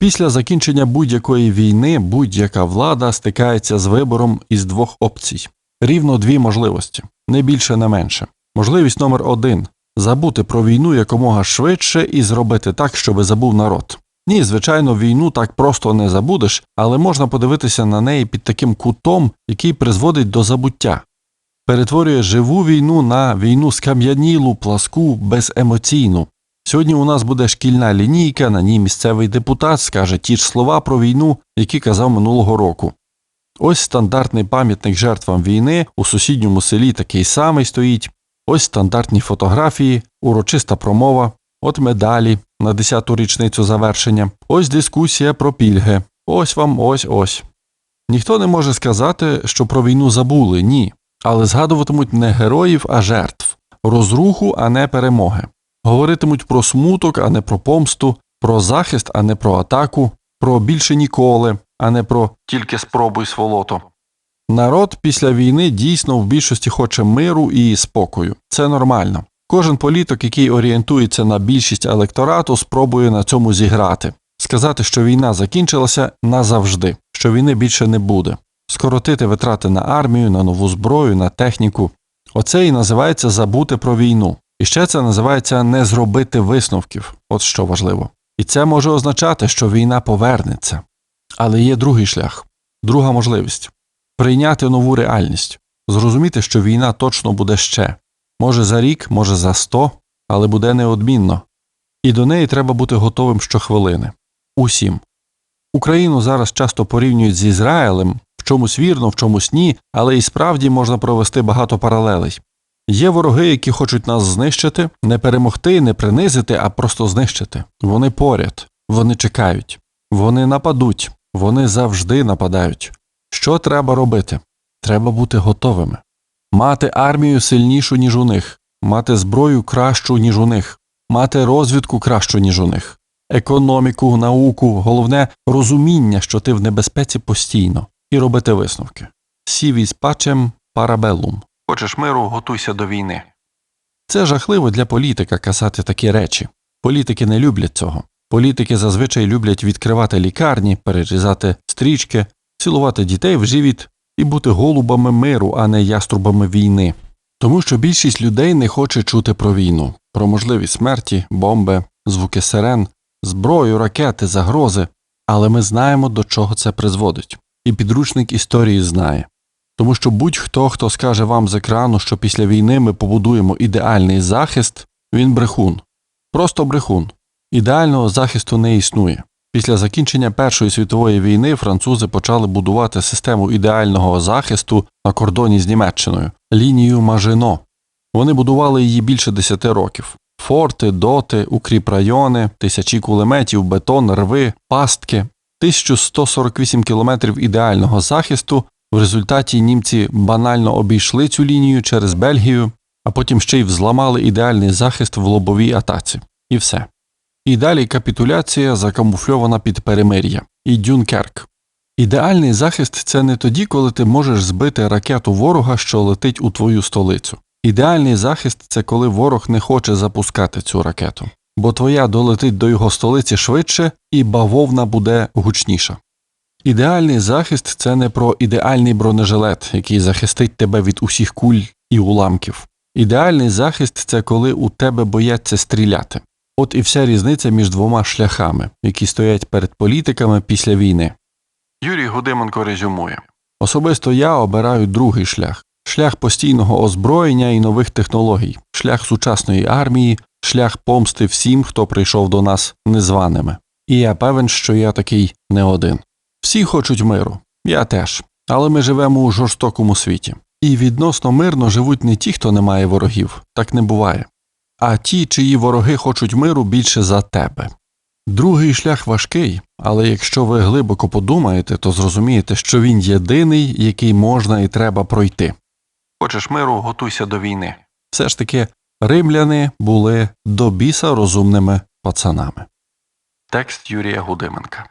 Після закінчення будь-якої війни будь-яка влада стикається з вибором із двох опцій. Рівно дві можливості, не більше, не менше. Можливість номер один забути про війну якомога швидше і зробити так, щоби забув народ. Ні, звичайно, війну так просто не забудеш, але можна подивитися на неї під таким кутом, який призводить до забуття. Перетворює живу війну на війну скам'янілу, пласку, беземоційну. Сьогодні у нас буде шкільна лінійка, на ній місцевий депутат скаже ті ж слова про війну, які казав минулого року. Ось стандартний пам'ятник жертвам війни, у сусідньому селі такий самий стоїть, ось стандартні фотографії, урочиста промова, от медалі на 10-ту річницю завершення, ось дискусія про пільги, ось вам ось ось. Ніхто не може сказати, що про війну забули, ні, але згадуватимуть не героїв, а жертв, розруху, а не перемоги. Говоритимуть про смуток, а не про помсту, про захист, а не про атаку, про більше ніколи, а не про тільки спробуй сволото. Народ після війни дійсно в більшості хоче миру і спокою. Це нормально. Кожен політик, який орієнтується на більшість електорату, спробує на цьому зіграти, сказати, що війна закінчилася назавжди, що війни більше не буде, скоротити витрати на армію, на нову зброю, на техніку. Оце і називається забути про війну. І ще це називається не зробити висновків, от що важливо. І це може означати, що війна повернеться. Але є другий шлях, друга можливість прийняти нову реальність, зрозуміти, що війна точно буде ще, може за рік, може за сто, але буде неодмінно. І до неї треба бути готовим щохвилини. Усім. Україну зараз часто порівнюють з Ізраїлем, в чомусь вірно, в чомусь ні, але і справді можна провести багато паралелей. Є вороги, які хочуть нас знищити, не перемогти, не принизити, а просто знищити. Вони поряд, вони чекають, вони нападуть, вони завжди нападають. Що треба робити? Треба бути готовими, мати армію сильнішу, ніж у них, мати зброю кращу, ніж у них, мати розвідку кращу, ніж у них, економіку, науку, головне розуміння, що ти в небезпеці постійно, і робити висновки. Сівіс пачем парабеллум. Хочеш миру, готуйся до війни. Це жахливо для політика казати такі речі. Політики не люблять цього. Політики зазвичай люблять відкривати лікарні, перерізати стрічки, цілувати дітей в живіт і бути голубами миру, а не яструбами війни. Тому що більшість людей не хоче чути про війну, про можливість смерті, бомби, звуки сирен, зброю, ракети, загрози, але ми знаємо, до чого це призводить. І підручник історії знає. Тому що будь-хто, хто скаже вам з екрану, що після війни ми побудуємо ідеальний захист, він брехун. Просто брехун. Ідеального захисту не існує. Після закінчення Першої світової війни французи почали будувати систему ідеального захисту на кордоні з Німеччиною лінію Мажино. Вони будували її більше десяти років. Форти, доти, укріпрайони, тисячі кулеметів, бетон, рви, пастки, 1148 кілометрів ідеального захисту. В результаті німці банально обійшли цю лінію через Бельгію, а потім ще й взламали ідеальний захист в лобовій атаці. І все. І далі капітуляція закамуфльована під перемир'я. І Дюнкерк. Ідеальний захист це не тоді, коли ти можеш збити ракету ворога, що летить у твою столицю. Ідеальний захист це коли ворог не хоче запускати цю ракету, бо твоя долетить до його столиці швидше і бавовна буде гучніша. Ідеальний захист це не про ідеальний бронежилет, який захистить тебе від усіх куль і уламків. Ідеальний захист це коли у тебе бояться стріляти. От і вся різниця між двома шляхами, які стоять перед політиками після війни. Юрій Гудименко резюмує Особисто я обираю другий шлях шлях постійного озброєння і нових технологій, шлях сучасної армії, шлях помсти всім, хто прийшов до нас незваними. І я певен, що я такий не один. Всі хочуть миру, я теж, але ми живемо у жорстокому світі. І відносно мирно живуть не ті, хто не має ворогів, так не буває, а ті, чиї вороги хочуть миру більше за тебе. Другий шлях важкий, але якщо ви глибоко подумаєте, то зрозумієте, що він єдиний, який можна і треба пройти. Хочеш миру, готуйся до війни. Все ж таки, римляни були до біса розумними пацанами. Текст Юрія Гудименка